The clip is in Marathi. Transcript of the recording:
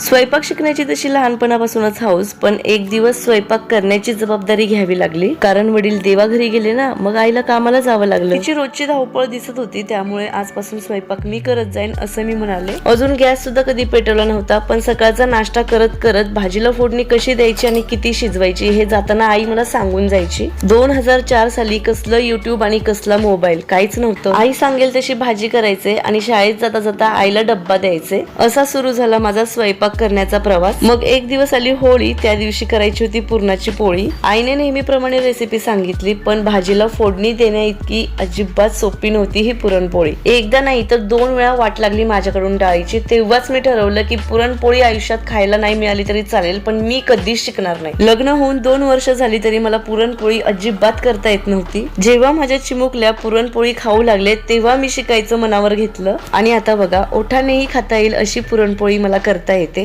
स्वयंपाक शिकण्याची तशी लहानपणापासूनच हौस पण एक दिवस स्वयंपाक करण्याची जबाबदारी घ्यावी लागली. कारण वडील देवाघरी गेले ना मग आईला कामाला जावं लागलं. तिची रोजची धावपळ दिसत होती त्यामुळे आजपासून स्वयंपाक मी करत जाईन असं मी म्हणाले. अजून गॅस सुद्धा कधी पेटवला नव्हता पण सकाळचा नाश्ता करत करत भाजीला फोडणी कशी द्यायची आणि किती शिजवायची हे जाताना आई मला सांगून जायची. दोन हजार चार साली कसलं युट्यूब आणि कसला मोबाईल काहीच नव्हतं. आई सांगेल तशी भाजी करायचे आणि शाळेत जाता जाता आईला डब्बा द्यायचे. असा सुरू झाला माझा स्वयंपाक करण्याचा प्रवास. मग एक दिवस आली होळी त्या दिवशी करायची होती पुरणाची पोळी. आईने नेहमीप्रमाणे रेसिपी सांगितली पण भाजीला फोडणी देण्या इतकी अजिबात सोपी नव्हती ही पुरणपोळी. एकदा नाही तर दोन वेळा वाट लागली माझ्याकडून डाळीची. तेव्हाच मी ठरवलं की पुरणपोळी आयुष्यात खायला नाही मिळाली तरी चालेल पण मी कधीच शिकणार नाही. लग्न होऊन दोन वर्ष झाली तरी मला पुरणपोळी अजिबात करता येत नव्हती. जेव्हा माझ्या चिमुकल्या पुरणपोळी खाऊ लागले तेव्हा मी शिकायचं मनावर घेतलं. आणि आता बघा ओठानेही खाता येईल अशी पुरणपोळी मला करता येते.